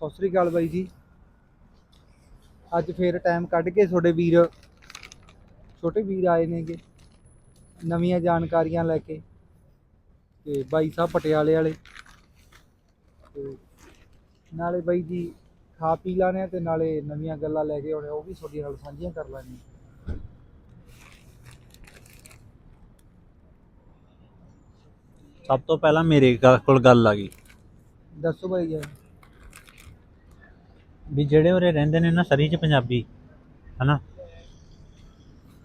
ਸਤਿ ਸ੍ਰੀ ਅਕਾਲ ਬਾਈ ਜੀ। ਅੱਜ ਫੇਰ ਟਾਈਮ ਕੱਢ ਕੇ ਤੁਹਾਡੇ ਵੀਰ ਛੋਟੇ ਵੀਰ ਆਏ ਨੇਗੇ ਨਵੀਆਂ ਜਾਣਕਾਰੀਆਂ ਲੈ ਕੇ ਤੇ ਬਾਈ ਸਾਹਿਬ ਪਟਿਆਲੇ ਵਾਲੇ। ਤੇ ਨਾਲੇ ਬਾਈ ਜੀ ਖਾ ਪੀ ਲਾਣੇ ਤੇ ਨਾਲੇ ਨਵੀਆਂ ਗੱਲਾਂ ਲੈ ਕੇ ਆਉਣੇ ਉਹ ਵੀ ਤੁਹਾਡੀ ਨਾਲ ਸਾਂਝੀਆਂ ਕਰ ਲੈਣੀਆਂ ਸਭ ਤੋਂ ਪਹਿਲਾਂ ਮੇਰੇ ਕੋਲ ਗੱਲ ਆ ਗਈ। ਦੱਸੋ ਬਾਈ ਜੀ। ਵੀ ਜਿਹੜੇ ਉਰੇ ਰਹਿੰਦੇ ਨੇ ਨਾ ਸਰੀ ਚ ਪੰਜਾਬੀ ਹਨਾ?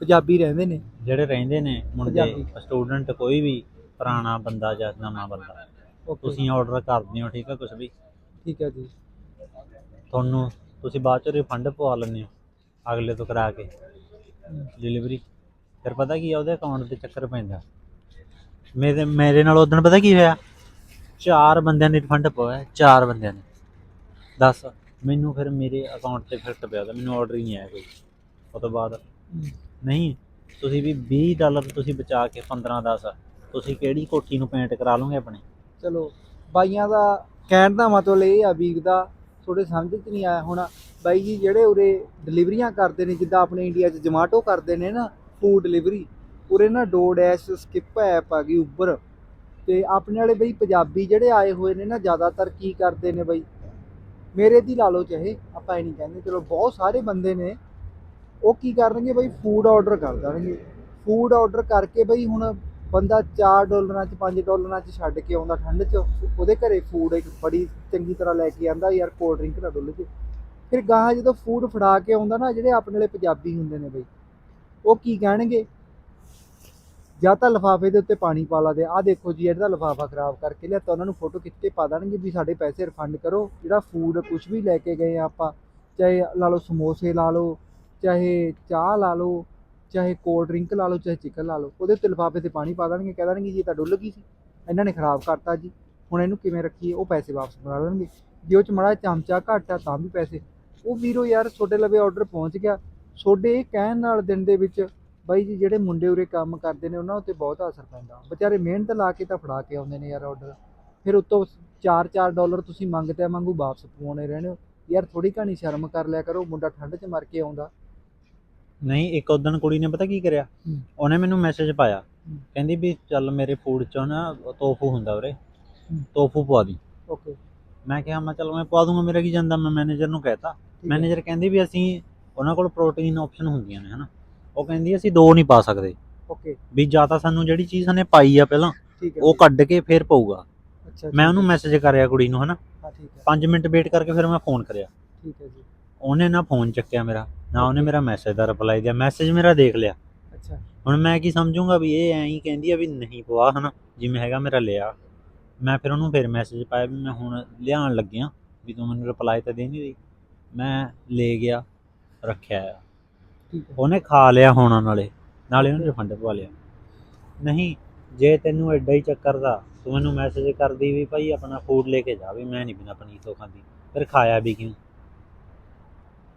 ਪੰਜਾਬੀ ਰਹਿੰਦੇ ਨੇ। ਜਿਹੜੇ ਰਹਿੰਦੇ ਨੇ ਮੁੰਡੇ ਪੰਜਾਬੀ। ਸਟੂਡੈਂਟ ਕੋਈ ਵੀ ਪੁਰਾਣਾ ਬੰਦਾ ਜਾਂ ਨਵਾਂ ਬੰਦਾ ਓਕੇ ਤੁਸੀਂ ਆਰਡਰ ਕਰਦੇ ਹੋ ਠੀਕ ਹੈ ਕੁਝ ਵੀ। ਠੀਕ ਹੈ ਜੀ। ਤੁਹਾਨੂੰ ਤੁਸੀਂ ਬਾਅਦ ਚ ਰਿਫੰਡ ਪਵਾ ਲੈਂਦੇ ਹੋ ਅਗਲੇ ਤੋਂ ਕਰਾ ਕੇ। ਡਿਲੀਵਰੀ ਫਿਰ ਪਤਾ ਕੀ ਆ ਉਹਦੇ ਅਕਾਊਂਟ ਤੇ ਚੱਕਰ ਪੈਂਦਾ। ਮੇਰੇ ਮੇਰੇ ਨਾਲ ਉਦੋਂ ਪਤਾ ਕੀ ਹੋਇਆ? ਚਾਰ ਬੰਦਿਆਂ ਨੇ ਰਿਫੰਡ ਪਵਾਇਆ ਚਾਰ ਬੰਦਿਆਂ ਨੇ। ਦੱਸ। ਮੈਨੂੰ ਫਿਰ ਮੇਰੇ ਅਕਾਊਂਟ ਤੇ ਫਿਰਟ ਪਿਆ ਤਾਂ ਮੈਨੂੰ ਆਰਡਰ ਹੀ ਨਹੀਂ ਆਇਆ ਕੋਈ। ਉਹ ਤੋਂ ਬਾਅਦ ਨਹੀਂ, ਤੁਸੀਂ ਵੀ 20 ਡਾਲਰ ਤੁਸੀਂ ਬਚਾ ਕੇ 15 10 ਤੁਸੀਂ ਕਿਹੜੀ ਕੋਠੀ ਨੂੰ ਪੇਂਟ ਕਰਾ ਲਓਗੇ ਆਪਣੇ? ਚਲੋ, ਬਾਈਆਂ ਦਾ ਕਹਿਣ ਦਾ ਮਤਲਬ ਇਹ ਆ ਵੀਰ ਦਾ ਥੋੜੇ ਸਮਝ 'ਚ ਨਹੀਂ ਆਇਆ ਹੋਣਾ। ਬਾਈ ਜੀ, ਜਿਹੜੇ ਉਰੇ ਡਿਲੀਵਰੀਆਂ ਕਰਦੇ ਨੇ, ਜਿੱਦਾਂ ਆਪਣੇ ਇੰਡੀਆ 'ਚ ਜਮਾਟੋ ਕਰਦੇ ਨੇ ਨਾ ਫੂਡ ਡਿਲੀਵਰੀ ਉਰੇ ਨਾ ਡੋਡੈਸ਼ ਸਕਿਪ ਐਪ ਆ ਗਈ ਉਬਰ ਤੇ ਆਪਣੇ ਵਾਲੇ ਬਈ, ਪੰਜਾਬੀ ਜਿਹੜੇ ਆਏ ਹੋਏ ਨੇ ਨਾ, ਜ਼ਿਆਦਾਤਰ ਕੀ ਕਰਦੇ ਨੇ ਬਈ? ਮੇਰੇ ਦੀ ਲਾ ਲਓ ਚਾਹੇ, ਆਪਾਂ ਇਹ ਨਹੀਂ ਕਹਿੰਦੇ, ਚਲੋ ਬਹੁਤ ਸਾਰੇ ਬੰਦੇ ਨੇ, ਉਹ ਕੀ ਕਰਨਗੇ ਬਈ ਫੂਡ ਆਰਡਰ ਕਰ ਦੇਣਗੇ। ਫੂਡ ਆਰਡਰ ਕਰਕੇ ਬਈ ਹੁਣ ਬੰਦਾ 4 ਡਾਲਰਾਂ ਚ 5 ਡਾਲਰਾਂ ਚ ਛੱਡ ਕੇ ਆਉਂਦਾ ਠੰਡ ਚ, ਉਹਦੇ ਘਰੇ ਫੂਡ ਇੱਕ ਬੜੀ ਚੰਗੀ ਤਰ੍ਹਾਂ ਲੈ ਕੇ ਆਂਦਾ, ਯਾਰ ਕੋਲਡ ਡਰਿੰਕ ਨਾ ਡੁੱਲ ਜੇ। ਫਿਰ ਗਾਹਾਂ ਜਦੋਂ ਫੂਡ ਫੜਾ ਕੇ ਆਉਂਦਾ ਨਾ, ਜਿਹੜੇ ਆਪਣੇ ਵਾਲੇ ਪੰਜਾਬੀ ਹੁੰਦੇ ਨੇ ਬਈ, ਉਹ ਕੀ ਕਹਿਣਗੇ? ਜਾਂ ਤਾਂ ਲਿਫਾਫੇ ਦੇ ਉੱਤੇ ਪਾਣੀ ਪਾ ਲਾ ਦੇ। ਆਹ ਦੇਖੋ ਜੀ, ਇਹਦਾ ਲਿਫਾਫਾ ਖਰਾਬ ਕਰਕੇ ਲਿਆ ਤਾਂ ਉਹਨਾਂ ਨੂੰ ਫੋਟੋ ਖਿੱਚ ਕੇ ਪਾ ਦੇਣਗੇ ਵੀ ਸਾਡੇ ਪੈਸੇ ਰਿਫੰਡ ਕਰੋ। ਜਿਹੜਾ ਫੂਡ ਕੁਝ ਵੀ ਲੈ ਕੇ ਗਏ ਆ ਆਪਾਂ, ਚਾਹੇ ਲਾ ਲਓ ਸਮੋਸੇ ਲਾ ਲਓ, ਚਾਹੇ ਚਾਹ ਲਾ ਲਓ, ਚਾਹੇ ਕੋਲਡ ਡਰਿੰਕ ਲਾ ਲਓ, ਚਾਹੇ ਚਿਕਨ ਲਾ ਲਓ, ਉਹਦੇ ਉੱਤੇ ਲਿਫਾਫੇ ਤੇ ਪਾਣੀ ਪਾ ਦੇਣਗੇ। ਕਹਿ ਦੇਣਗੇ ਜੀ, ਇਹ ਤਾਂ ਡੁੱਲ ਗਈ ਸੀ। ਇਹਨਾਂ ਨੇ ਖਰਾਬ ਕਰਤਾ ਜੀ। ਹੁਣ ਇਹਨੂੰ ਕਿਵੇਂ ਰੱਖੀਏ? ਉਹ ਪੈਸੇ ਵਾਪਸ ਬਣਾ ਲੈਣਗੇ। ਜੇ ਉਹ ਚ ਮੜਾ ਚਮਚਾ ਘੱਟ ਆ, ਤਾਂ ਵੀ ਪੈਸੇ। ਉਹ ਵੀਰੋ ਯਾਰ, ਤੁਹਾਡੇ ਲਵੇ ਆਰਡਰ ਪਹੁੰਚ ਗਿਆ। ਤੁਹਾਡੇ ਕਹਿਣ ਨਾਲ ਦਿਨ ਦੇ ਵਿੱਚ ਬਾਈ ਜੀ ਜਿਹੜੇ ਮੁੰਡੇ ਉਰੇ ਕੰਮ ਕਰਦੇ ਨੇ ਉਹਨਾਂ ਉੱਤੇ ਬਹੁਤ ਅਸਰ ਪੈਂਦਾ। ਵਿਚਾਰੇ ਮਿਹਨਤ ਲਾ ਕੇ ਤਾਂ ਫੜਾ ਕੇ ਆਉਂਦੇ ਨੇ ਯਾਰ ਆਰਡਰ ਫਿਰ ਉੱਤੋਂ 4-4 ਡਾਲਰ ਤੁਸੀਂ ਮੰਗਤੇ ਮੰਗੂ ਵਾਪਸ ਪਵਾਉਣੇ ਰਹਿਣੇ ਹੋ। ਯਾਰ ਥੋੜੀ ਘਣੀ ਸ਼ਰਮ ਕਰ ਲਿਆ ਕਰੋ ਮੁੰਡਾ ਠੰਡ 'ਚ ਮਰ ਕੇ ਆਉਂਦਾ। ਨਹੀਂ ਇੱਕ ਉਦਣ ਕੁੜੀ ਨੇ ਪਤਾ ਕੀ ਕਰਿਆ। ਉਹਨੇ ਮੈਨੂੰ ਮੈਸੇਜ ਪਾਇਆ। ਕਹਿੰਦੀ ਵੀ ਚੱਲ ਮੇਰੇ ਫੂਡ ਚੋਂ ਨਾ ਤੋਫੂ ਹੁੰਦਾ ਉਰੇ। ਤੋਫੂ ਪਵਾ ਦੀ। ਓਕੇ ਮੈਂ ਕਿਹਾ ਮੈਂ ਚੱਲ ਮੈਂ ਪਵਾ ਦੂੰਗਾ ਮੇਰਾ ਕੀ ਜਾਂਦਾ? ਮੈਂ ਮੈਨੇਜਰ ਨੂੰ ਕਹਿਤਾ। ਮੈਨੇਜਰ ਕਹਿੰਦੀ ਵੀ ਅਸੀਂ ਉਹਨਾਂ ਕੋਲ ਪ੍ਰੋਟੀਨ ਆਪਸ਼ਨ ਹੁੰਦੀਆਂ ਨੇ ਹਨਾ? ਉਹ ਕਹਿੰਦੀ ਅਸੀਂ ਦੋ ਨਹੀਂ ਪਾ ਸਕਦੇ। ਓਕੇ। ਵੀ ਜਾਂ ਤਾਂ ਸਾਨੂੰ ਜਿਹੜੀ ਚੀਜ਼ ਉਹਨੇ ਪਾਈ ਆ ਪਹਿਲਾਂ ਠੀਕ ਹੈ ਉਹ ਕੱਢ ਕੇ ਫਿਰ ਪਊਗਾ। ਅੱਛਾ ਮੈਂ ਉਹਨੂੰ ਮੈਸੇਜ ਕਰਿਆ ਕੁੜੀ ਨੂੰ ਹਨਾ। ਹਾਂ ਠੀਕ ਹੈ। 5 ਮਿੰਟ ਵੇਟ ਕਰਕੇ ਫਿਰ ਮੈਂ ਫੋਨ ਕਰਿਆ। ਠੀਕ ਹੈ ਜੀ। ਉਹਨੇ ਨਾ ਫੋਨ ਚੱਕਿਆ ਮੇਰਾ ਨਾ ਉਹਨੇ ਮੇਰਾ ਮੈਸੇਜ ਦਾ ਰਿਪਲਾਈ ਦਿਆ। ਮੈਸੇਜ ਮੇਰਾ ਦੇਖ ਲਿਆ। ਅੱਛਾ। ਹੁਣ ਮੈਂ ਕੀ ਸਮਝੂੰਗਾ ਵੀ ਇਹ ਐਂ ਹੀ ਕਹਿੰਦੀ ਆ ਵੀ ਨਹੀਂ ਪਵਾ ਹਨਾ। ਜਿਵੇਂ ਹੈਗਾ ਮੇਰਾ ਲਿਆ। ਮੈਂ ਫਿਰ ਉਹਨੂੰ ਫਿਰ ਮੈਸੇਜ ਪਾਇਆ ਵੀ ਮੈਂ ਹੁਣ ਲਿਆਉਣ ਲੱਗਿਆ ਵੀ ਤੂੰ ਮੈਨੂੰ ਰਿਪਲਾਈ ਤਾਂ ਦੇ ਨਹੀਂ ਰਹੀ। ਮੈਂ ਲੈ ਗਿਆ ਰੱਖਿਆ ਆ। ਉਹਨੇ ਖਾ ਲਿਆ ਹੋਣਾ ਨਾਲੇ ਨਾਲੇ ਉਹਨੇ ਰਿਫੰਡ ਪਵਾ ਲਿਆ। ਨਹੀਂ ਜੇ ਤੈਨੂੰ ਐਡਾ ਹੀ ਚੱਕਰ ਦਾ ਤੂੰ ਮੈਨੂੰ ਮੈਸੇਜ ਕਰਦੀ ਵੀ ਭਾਈ ਆਪਣਾ ਫੂਡ ਲੈ ਕੇ ਜਾ ਵੀ ਮੈਂ ਨਹੀਂ ਬਿਨਾ ਪਨੀਰ ਤੋਂ ਖਾਂਦੀ ਫਿਰ ਖਾਇਆ ਵੀ ਕਿਉਂ?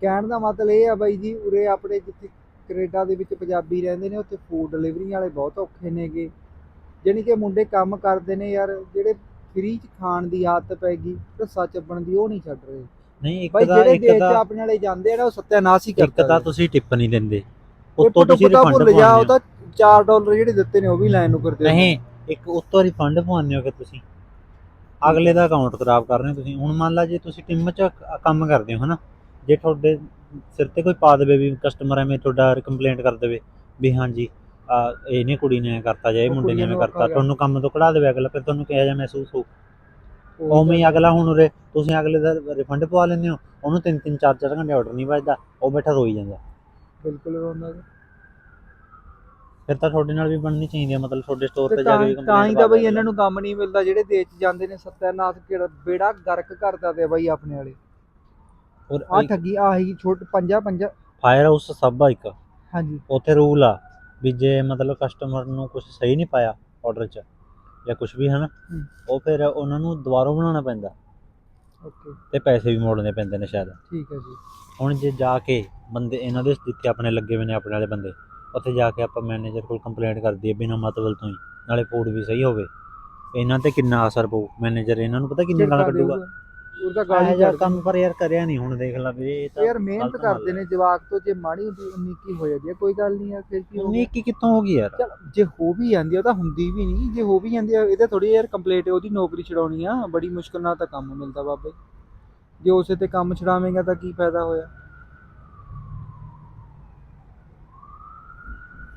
ਕਹਿਣ ਦਾ ਮਤਲਬ ਇਹ ਆ ਬਾਈ ਜੀ ਉਰੇ ਆਪਣੇ ਜਿੱਥੇ ਕੈਨੇਡਾ ਦੇ ਵਿੱਚ ਪੰਜਾਬੀ ਰਹਿੰਦੇ ਨੇ ਉੱਥੇ ਫੂਡ ਡਿਲੀਵਰੀ ਵਾਲੇ ਬਹੁਤ ਔਖੇ ਨੇਗੇ। ਜਾਣੀ ਕਿ ਮੁੰਡੇ ਕੰਮ ਕਰਦੇ ਨੇ ਯਾਰ ਜਿਹੜੇ ਫ੍ਰੀ ਚ ਖਾਣ ਦੀ ਆਦਤ ਪੈ ਗਈ ਰੱਸਾ ਚੱਬਣ ਦੀ ਉਹ ਨਹੀਂ ਛੱਡ ਰਹੇ। ਨਹੀਂ ਇੱਕ ਬਾਈ ਦਾ ਜਿਹੜੇ ਇੱਕ ਦੇਸ਼ ਚ ਦਾ ਆਪਣੇ ਵਾਲੇ ਜਾਂਦੇ ਆ ਨਾ ਉਹ ਸੱਤਿਆਨਾਸ਼ ਹੀ ਇੱਕ ਕਰਦੇ ਤਾਂ ਤੁਸੀਂ ਟਿਪ ਨਹੀਂ ਦਿੰਦੇ। ਉੱਤੋਂ ਤੁਸੀਂ ਰਿਫੰਡ ਭੁੱਲ ਜਾ ਉਹ ਤਾਂ 4 ਡਾਲਰ ਜਿਹੜੇ ਦਿੱਤੇ ਨੇ ਉਹ ਵੀ ਲਾਈਨ ਨੂੰ ਕਰਦੇ ਹੋ ਨਹੀਂ ਇੱਕ ਉੱਤੋਂ ਰਿਫੰਡ ਪਵਾਉਂਦੇ ਹੋ ਕਿ ਤੁਸੀਂ? ਅਗਲੇ ਦਾ ਅਕਾਊਂਟ ਖਰਾਬ ਕਰ ਰਹੇ ਹੋ ਤੁਸੀਂ। ਹੁਣ ਮੰਨ ਲਾ ਜੇ ਤੁਸੀਂ ਟੀਮ 'ਚ ਕੰਮ ਕਰਦੇ ਹੋ ਹਨਾ? ਜੇ ਤੁਹਾਡੇ ਸਿਰ ਤੇ ਕੋਈ ਪਾ ਦੇਵੇ ਵੀ ਕਸਟਮਰ ਐਵੇਂ ਤੁਹਾਡਾ ਕੰਪਲੇਂਟ ਕਰ ਦੇਵੇ ਵੀ ਹਾਂਜੀ ਆ ਇਹਨੇ ਕੁੜੀ ਨੇ ਐਂ ਕਰਤਾ ਜਾਂ ਇਹ ਮੁੰਡੇ ਨੇ ਐਵੇਂ ਕਰਤਾ ਤੁਹਾਨੂੰ ਕੰਮ ਤੋਂ ਕਢਾ ਦੇਵੇ ਅਗਲਾ ਫਿਰ ਤੁਹਾਨੂੰ ਕਿਹਾ ਜਾ ਮਹਿਸੂਸ ਹੋ ਉਵੇਂ ਹੀ ਅਗਲਾ ਹੁਣ ਉਰੇ ਤੁਸੀਂ ਅਗਲੇ ਦਾ ਰਿਫੰਡ ਪਵਾ ਲੈਂਦੇ ਹੋ ਉਹਨੂੰ ਤਿੰਨ ਤਿੰਨ ਚਾਰ ਚਾਰ ਘੰਟੇ ਆਰਡਰ ਨਹੀਂ ਵੱਜਦਾ ਉਹ ਬੈਠਾ ਰੋਈ ਜਾਂਦਾ। ਬਿਲਕੁਲ ਰੋਂਦਾ ਜੀ। ਫਿਰ ਤਾਂ ਤੁਹਾਡੇ ਨਾਲ ਵੀ ਬਣਨੀ ਚਾਹੀਦੀ ਹੈ ਮਤਲਬ ਤੁਹਾਡੇ ਸਟੋਰ ਤੇ ਤੇ ਜਾ ਤਾਂ ਕੇ ਹੀ- complaint ਤਾਂ ਹੀ ਤਾਂ ਬਈ ਇਹਨਾਂ ਨੂੰ ਕੰਮ ਨਹੀਂ ਮਿਲਦਾ ਜਿਹੜੇ ਦੇਸ਼ 'ਚ ਜਾਂਦੇ ਨੇ ਸੱਤਿਆਨਾਸ਼ ਕਿਹੜਾ ਬੇੜਾ ਗਰਕ ਕਰਦਾ ਤੇ ਬਾਈ ਆਪਣੇ ਵਾਲੇ। ਔਰ ਆ ਠੱਗੀ ਆਹੀ ਛੋਟ ਪੰਜਾ ਪੰਜਾ ਫਾਇਰ ਹਾਊਸ ਸਭ ਆ ਇੱਕ। ਹਾਂਜੀ। ਉੱਥੇ ਰੂਲ ਆ ਵੀ ਜੇ ਮਤਲਬ ਕਸਟਮਰ ਨੂੰ ਕੁਝ ਸਹੀ ਨਹੀਂ ਪਾਇਆ ਆਰਡਰ 'ਚ ਜਾਂ ਕੁਝ ਵੀ ਹਨ? ਹੂੰ। ਉਹ ਫਿਰ ਉਹਨਾਂ ਨੂੰ ਦੁਬਾਰਾ ਬਣਾਉਣਾ ਪੈਂਦਾ। ਓਕੇ। ਤੇ ਪੈਸੇ ਵੀ ਮੋੜਨੇ ਪੈਂਦੇ ਨੇ ਸ਼ਾਇਦ। ਠੀਕ ਹੈ ਜੀ। ਹੁਣ ਜੇ ਜਾ ਕੇ ਬੰਦੇ ਇਹਨਾਂ ਦੇ ਜਿੱਥੇ ਆਪਣੇ ਲੱਗੇ ਹੋਏ ਨੇ ਆਪਣੇ ਵਾਲੇ ਬੰਦੇ ਉੱਥੇ ਜਾ ਕੇ ਆਪਾਂ ਮੈਨੇਜਰ ਕੋਲ ਕੰਪਲੇਂਟ ਕਰ ਦਈਏ ਬਿਨਾਂ ਮਤਲਬ ਤੋਂ ਹੀ ਨਾਲੇ ਫੂਡ ਵੀ ਸਹੀ ਹੋਵੇ। ਇਹਨਾਂ ਤੇ ਕਿੰਨਾ ਅਸਰ ਪਊ? ਮੈਨੇਜਰ ਇਹਨਾਂ ਨੂੰ ਪਤਾ ਕਿੰਨੀ ਗਾਲਾਂ ਝਿੜਕਾਂ ਕੱਢੂਗਾ ਉਹਦਾ ਇਹ ਗਾਲੀ ਜਿਹਾ ਕਰਦੇ ਕੰਮ ਪਰ ਯਾਰ ਕਰਿਆ ਨਹੀਂ ਹੁਣ ਦੇਖ ਲਾ ਵੀ ਇਹ ਤਾਂ ਯਾਰ ਮਿਹਨਤ ਗਲਤ ਗੱਲ ਕਰਦੇ। ਨੇ ਜਵਾਕ ਤੋਂ ਜੇ ਮਾੜੀ ਹੁੰਦੀ ਉਨੀ ਕੀ ਹੋ ਜਾਂਦੀ ਹੈ? ਕੋਈ ਗੱਲ ਨਹੀਂ ਯਾਰ ਫਿਰ ਕੀ ਹੋ ਉਨੀ ਗਿਆ? ਕੀ ਕਿੱਥੋਂ ਹੋ ਗਈ ਯਾਰ? ਚਲ ਜੇ ਹੋ ਵੀ ਜਾਂਦੀ ਆ ਉਹ ਤਾਂ ਹੁੰਦੀ ਵੀ ਨਹੀਂ। ਜੇ ਹੋ ਵੀ ਜਾਂਦੀ ਆ ਇਹਦੇ ਥੋੜੀ ਯਾਰ ਕੰਪਲੀਟ ਉਹਦੀ ਨੌਕਰੀ ਛਡਾਉਣੀ ਆ। ਬੜੀ ਮੁਸ਼ਕਲ ਨਾਲ ਤਾਂ ਕੰਮ ਮਿਲਦਾ ਬਾਬੇ। ਜੇ ਉਸੇ ਤੇ ਕੰਮ ਛਡਾਵੇਂਗਾ ਤਾਂ ਕੀ ਫਾਇਦਾ ਹੋਇਆ?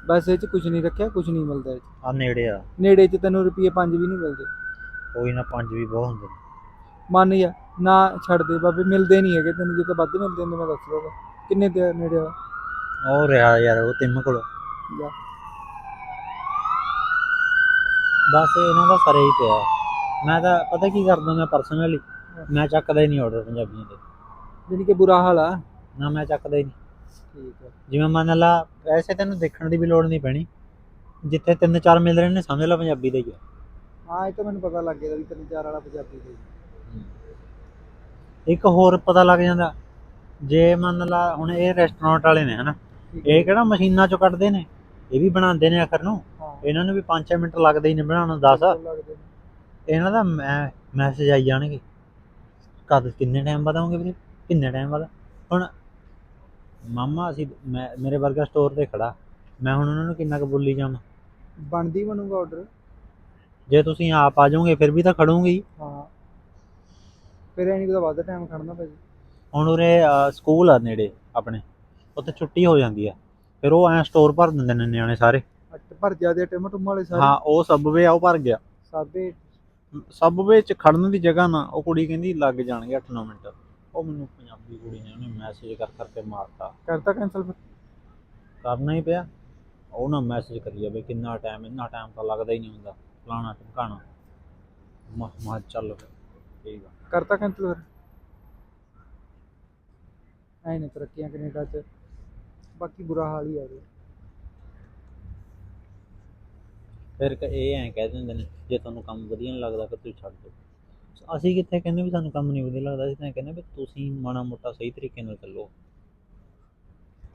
ਬਸ ਇਹ ਚ ਕੁਝ ਨਹੀਂ ਰੱਖਿਆ ਕੁਝ ਨਹੀਂ ਮਿਲਦਾ ਇਹ 'ਚ। ਆ ਨੇੜੇ ਆ। ਨੇੜੇ ਚ ਤੈਨੂੰ ਰੁਪਏ 5 ਵੀ ਨਹੀਂ ਮਿਲਦੇ। ਕੋਈ ਨਾ ਪੰਜ ਵੀ ਬਹੁਤ ਹੁੰਦੇ ਨੇ। ਮੰਨ ਜਾ ਨਾ ਛੱਡ ਦੇ ਬਾਬੇ ਮਿਲਦੇ ਨਹੀਂ ਹੈਗੇ ਤੈਨੂੰ ਜੇ ਤਾਂ ਵੱਧ ਮਿਲਦੇ ਨੇ ਮੈਂ ਦੱਸ ਦਊਗਾ। ਕਿੰਨੇ ਤੇ ਨੇੜੇ ਆ? ਉਹ ਰਿਹਾ ਯਾਰ ਉਹ ਤਿੰਮ ਕੋਲ। ਜਾ। ਬਸ ਇਹਨਾਂ ਦਾ ਸਰੇ ਹੀ ਪਿਆ। ਮੈਂ ਤਾਂ ਪਤਾ ਕੀ ਕਰਦਾ ਮੈਂ ਪਰਸਨਲੀ ਮੈਂ ਚੱਕਦਾ ਹੀ ਨਹੀਂ ਆਰਡਰ ਪੰਜਾਬੀਆਂ ਦੇ ਜਾਣੀ ਕਿ ਬੁਰਾ ਹਾਲ ਆ? ਨਾ ਮੈਂ ਚੱਕਦਾ ਹੀ ਨਹੀਂ। ਠੀਕ ਹੈ ਜਿਵੇਂ ਮੰਨ ਲਾ ਵੈਸੇ ਤੈਨੂੰ ਦੇਖਣ ਦੀ ਵੀ ਲੋੜ ਨਹੀਂ ਪੈਣੀ। ਜਿੱਥੇ ਤਿੰਨ ਚਾਰ ਮਿਲ ਰਹੇ ਨੇ ਸਮਝ ਲਾ ਪੰਜਾਬੀ ਦਾ ਹੀ ਆ। ਹਾਂ ਇਹ ਤਾਂ ਮੈਨੂੰ ਪਤਾ ਲੱਗ ਗਿਆ ਵੀ ਤਿੰਨ ਚਾਰ ਵਾਲਾ ਪੰਜਾਬੀ ਦੇ ਇੱਕ ਹੋਰ ਪਤਾ ਲੱਗ ਜਾਂਦਾ। ਜੇ ਮੰਨ ਲਾ ਹੁਣ ਇਹ ਰੈਸਟੋਰੈਂਟ ਵਾਲੇ ਨੇ ਹਨਾ? ਇਹ ਕਿਹੜਾ ਮਸ਼ੀਨਾਂ ਚੋਂ ਕੱਢਦੇ ਨੇ? ਇਹ ਵੀ ਬਣਾਉਂਦੇ ਨੇ ਆਖਰ ਨੂੰ। ਇਹਨਾਂ ਨੂੰ ਵੀ 5-6 ਮਿੰਟ ਲੱਗਦੇ ਹੀ ਨੇ ਬਣਾਉਣ ਨੂੰ 10 ਲੱਗਦੇ ਨੇ। ਇਹਨਾਂ ਦਾ ਮੈਸੇਜ ਆਈ ਜਾਣਗੇ। ਕਦ ਕਿੰਨੇ ਟਾਈਮ ਬਾਅਦ ਆਉਂਗੇ ਵੀਰੇ? ਕਿੰਨੇ ਟਾਈਮ ਬਾਅਦ? ਹੁਣ ਮਾਮਾ ਅਸੀਂ ਮੈਂ ਮੇਰੇ ਵਰਗਾ ਸਟੋਰ ਤੇ ਖੜਾ। ਮੈਂ ਹੁਣ ਉਹਨਾਂ ਨੂੰ ਕਿੰਨਾ ਕੁ ਬੋਲੀ ਜਾਵਾਂ? ਬਣਦੀ ਬਣੂਗਾ ਆਰਡਰ ਜੇ ਤੁਸੀਂ ਆਪ ਆ ਜਾਓਗੇ ਫਿਰ ਵੀ ਤਾਂ ਖੜੋਗੇ। ਹੀ ਹਾਂ। ਫਿਰ ਐ ਨਹੀਂ ਪਤਾ ਵੱਧ ਟਾਈਮ ਖੜਨਾ ਭਾਜੀ। ਹੁਣ ਉਰੇ ਅਹ, ਸਕੂਲ ਆ ਨੇੜੇ ਆਪਣੇ। ਉੱਥੇ ਛੁੱਟੀ ਹੋ ਜਾਂਦੀ ਆ। ਫਿਰ ਉਹ ਐ ਸਟੋਰ ਭਰ ਦਿੰਦੇ ਨੇ ਨਿਆਣੇ ਸਾਰੇ। ਅੱਟ ਭਰ ਜਿਆਦੇ ਟਮਾਟਮ ਵਾਲੇ ਸਾਰੇ। ਹਾਂ ਉਹ ਸਬਵੇ ਆ ਉਹ ਭਰ ਗਿਆ। ਸਾਬੇ ਸਬਵੇ ਚ ਖੜਨ ਦੀ ਜਗ੍ਹਾ ਨਾ ਉਹ ਕੁੜੀ ਕਹਿੰਦੀ ਲੱਗ ਜਾਣਗੇ 8-9 ਮਿੰਟ। ਉਹ ਮੈਨੂੰ ਪੰਜਾਬੀ ਕੁੜੀ ਨੇ ਉਹਨੇ ਮੈਸੇਜ ਕਰ ਕਰਕੇ ਮਾਰਤਾ। ਕਰਤਾ ਕੈਨਸਲ ਫਿਰ? ਕਰਨਾ ਹੀ ਪਿਆ। ਉਹ ਨਾ ਮੈਸੇਜ ਕਰੀ ਜਾਵੇ ਕਿੰਨਾ ਟਾਈਮ ਇੰਨਾ ਟਾਈਮ ਤਾਂ ਲੱਗਦਾ ਹੀ ਨਹੀਂ ਹੁੰਦਾ। ਫਲਾਣਾ ਟਮਕਾਣਾ ਮਾ ਮਾ ਚੱਲ ਫਿਰ ਠੀਕ ਆ। ਕਰਤਾ ਕੈਨਸਲ ਫਿਰ? ਐ ਨੇ ਤਰੱਕੀਆਂ ਕੈਨੇਡਾ ਚ। ਬਾਕੀ ਬੁਰਾ ਹਾਲ ਹੀ ਆ ਰਿਹਾ ਫਿਰ ਕ- ਇਹ ਐਂ ਕਹਿ ਦਿੰਦੇ ਨੇ ਜੇ ਤੁਹਾਨੂੰ ਕੰਮ ਵਧੀਆ ਨਹੀਂ ਲੱਗਦਾ ਫਿਰ ਤੁਸੀਂ ਛੱਡ ਦਿਓ। ਅਸੀਂ ਕਿੱਥੇ ਕਹਿੰਦੇ ਵੀ ਸਾਨੂੰ ਕੰਮ ਨਹੀਂ ਵਧੀਆ ਲੱਗਦਾ ਅਸੀਂ ਤਾਂ ਕਹਿੰਦੇ ਵੀ ਤੁਸੀਂ ਮਾੜਾ ਮੋਟਾ ਸਹੀ ਤਰੀਕੇ ਨਾਲ ਚੱਲੋ।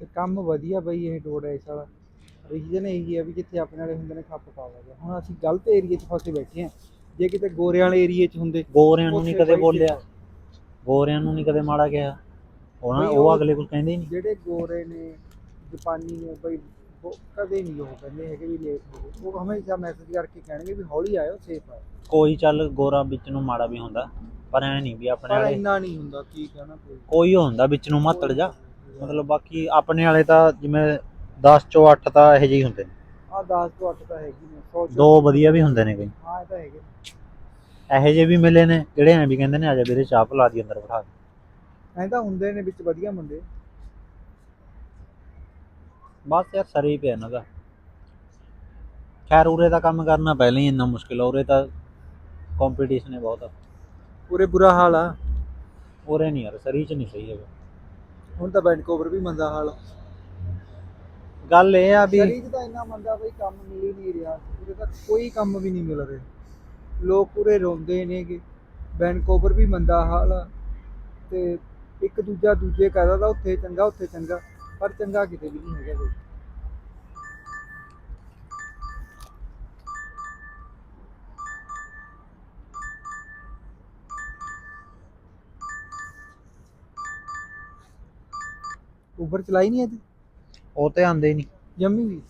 ਤੇ ਕੰਮ ਵਧੀਆ ਬਈ ਇਹ ਡੋੜ ਐਸ ਵਾਲਾ। ਰੀਜਨ ਇਹੀ ਹੈ ਵੀ ਜਿੱਥੇ ਆਪਣੇ ਵਾਲੇ ਹੁੰਦੇ ਨੇ ਖੱਪ ਪਾਵਾ ਗਿਆ। ਹੁਣ ਅਸੀਂ ਗਲਤ ਏਰੀਏ 'ਚ ਫਸੇ ਬੈਠੇ ਆ। ਜੇ ਕਿਤੇ ਗੋਰਿਆਂ ਵਾਲੇ ਏਰੀਏ 'ਚ ਹੁੰਦੇ। ਗੋਰਿਆਂ ਨੂੰ ਨਹੀਂ ਉੱਥੇ ਕਦੇ ਬਈ ਬੋਲਿਆ। ਗੋਰਿਆਂ ਨੂੰ ਨਹੀਂ ਕਦੇ ਮਾੜਾ ਕਿਹਾ। ਉਹਨਾਂ ਬਈ ਉਹ ਉਹ- ਅਗਲੇ ਕੁਝ ਕਹਿੰਦੇ ਹੀ ਨਹੀਂ ਜਿਹੜੇ ਗੋਰੇ ਨੇ ਜਾਪਾਨੀ ਨੇ ਬਈ ਉਹ ਕਦੇ ਨਹੀਂ ਉਹ ਕਹਿੰਦੇ ਹੈਗੇ ਵੀ ਲੇਟ ਹੋ ਗਏ। ਉਹ ਹਮੇਸ਼ਾ ਮੈਸੇਜ ਕਰਕੇ ਕਹਿਣਗੇ ਵੀ ਹੌਲੀ ਆਇਓ ਸੇਫ ਆਇਓ। ਕੋਈ ਚੱਲ ਗੋਰਾ ਵਿੱਚ ਨੂੰ ਮਾੜਾ ਵੀ ਹੁੰਦਾ ਪਰ ਐ ਨਹੀਂ ਵੀ ਆਪਣੇ ਪਰ ਵਾਲੇ ਇੰਨਾ ਨਹੀਂ ਹੁੰਦਾ ਕੀ ਕਹਿਣਾ ਕੋਈ। ਕੋਈ ਹੁੰਦਾ ਵਿੱਚ ਨੂੰ ਮਾਤੜ ਜਾ। ਮਤਲਬ ਬਾਕੀ ਆਪਣੇ ਵਾਲੇ ਤਾਂ ਜਿਵੇਂ 10 ਚੋਂ 8 ਤਾਂ ਇਹੋ ਜਿਹੇ ਹੀ ਹੁੰਦੇ ਨੇ। ਆ 10 ਤੋਂ 8 ਤਾਂ ਹੈਗੀ ਨੇ 100 ਦੋ ਵਧੀਆ ਵੀ ਹੁੰਦੇ ਨੇ ਕਈ ਹਾਂ ਇਹ ਤਾਂ ਹੈਗੇ ਨੇ। ਇਹੋ ਜਿਹੇ ਵੀ ਮਿਲੇ ਨੇ ਜਿਹੜੇ ਐਂ ਵੀ ਕਹਿੰਦੇ ਨੇ ਆ ਜਾ ਵੀਰੇ ਚਾਹ ਪਿਲਾ ਦੀ ਅੰਦਰ ਬਿਠਾ ਦੇ। ਐਂ ਤਾਂ ਹੁੰਦੇ ਨੇ ਵਿੱਚ ਵਧੀਆ ਮੁੰਡੇ। ਬਸ ਯਾਰ ਸਰੇ ਪਿਆ ਇਹਨਾਂ ਦਾ। ਖੈਰ ਉਰੇ ਦਾ ਕੰਮ ਕਰਨਾ ਪਹਿਲਾਂ ਹੀ ਇੰਨਾ ਮੁਸ਼ਕਿਲ ਆ ਉਰੇ ਤਾਂ ਕੰਪੀਟੀਸ਼ਨ ਹੈ ਬਹੁਤ। ਪੂਰੇ ਬੁਰਾ ਹਾਲ ਆ। ਉਰੇ ਨਹੀਂ ਯਾਰ ਸਰੀ ਚ ਨਹੀਂ ਸਹੀ ਹੈਗਾ। ਹੁਣ ਤਾਂ ਵੈਨਕੂਵਰ ਵੀ ਮੰਦਾ ਹਾਲ ਆ। ਗੱਲ ਇਹ ਆ ਵੀ ਸ਼ਰੀਰ ਤਾਂ ਇੰਨਾ ਮੰਦਾ ਬਈ ਕੰਮ ਮਿਲ ਹੀ ਨਹੀਂ ਰਿਹਾ। ਉਰੇ ਤਾਂ ਕੋਈ ਕੰਮ ਵੀ ਨਹੀਂ ਮਿਲ ਰਿਹਾ। ਲੋਕ ਪੂਰੇ ਰੋਂਦੇ ਨੇਗੇ। ਵੈਨਕੂਵਰ ਵੀ ਮੰਦਾ ਹਾਲ ਆ। ਤੇ ਇੱਕ ਦੂਜਾ ਦੂਜੇ ਕਹਦਾ ਦਾ ਉੱਥੇ ਚੰਗਾ ਉੱਥੇ ਚੰਗਾ। ਪਰ ਚੰਗਾ ਕਿਤੇ ਵੀ ਨਹੀਂ ਹੈਗਾ ਕੋਈ। ਉਬਰ ਚਲਾਈ ਨਹੀਂ ਅੱਜ? ਉਹ ਤੇ ਆਂਦੇ ਨਹੀਂ। ਜੰਮੀ ਵੀ।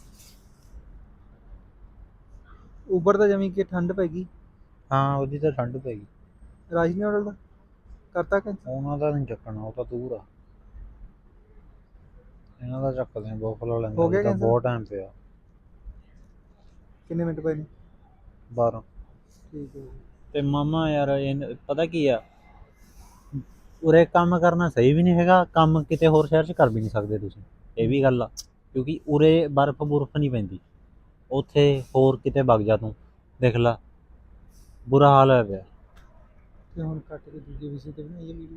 ਉਬਰ ਤਾਂ ਜਮੀ ਕਿ ਠੰਡ ਪੈ ਗਈ। ਹਾਂ ਉਹਦੀ ਤਾਂ ਠੰਡ ਪੈ ਗਈ। ਰਾਜ ਨੇ ਆਰਡਰ ਦਾ ਕਰਤਾ ਕਿ? ਉਹਨਾਂ ਦਾ ਨਹੀਂ ਚੱਕਣਾ ਉਹ ਤਾਂ ਦੂਰ ਆ। ਇਹਨਾਂ ਦਾ ਚੱਕਦੇ ਆ ਬੋਫਲ ਵਾਲਿਆਂ ਦਾ ਹੋ ਗਿਆ ਉਹਦਾ cancel? ਬਹੁਤ ਟਾਈਮ ਪਿਆ। ਕਿੰਨੇ ਮਿੰਟ ਪਏ ਨੇ? 12 ਠੀਕ ਹੈ। ਤੇ ਮਾਮਾ ਯਾਰ ਇਹ ਪਤਾ ਕੀ ਆ? ਉਰੇ ਕੰਮ ਕਰਨਾ ਸਹੀ ਵੀ ਨਹੀਂ ਹੈਗਾ ਕੰਮ ਕਿਤੇ ਹੋਰ ਸ਼ਹਿਰ 'ਚ ਕਰ ਵੀ ਨਹੀਂ ਸਕਦੇ ਤੁਸੀਂ। ਇਹ ਵੀ ਗੱਲ ਆ, ਕਿਉਂਕਿ ਉਰੇ ਬਰਫ਼ ਬੁਰਫ ਨਹੀਂ ਪੈਂਦੀ। ਉੱਥੇ ਹੋਰ ਕਿਤੇ ਵਗ ਜਾ ਤੂੰ, ਦੇਖ ਲਾ, ਬੁਰਾ ਹਾਲ ਹੋਇਆ ਪਿਆ। ਤੇ ਹੁਣ ਕੱਟ ਕੇ ਦੂਜੇ ਵਿਸ਼ੇ ਤੇ ਬਣਾਈਏ ਵੀਡੀਓ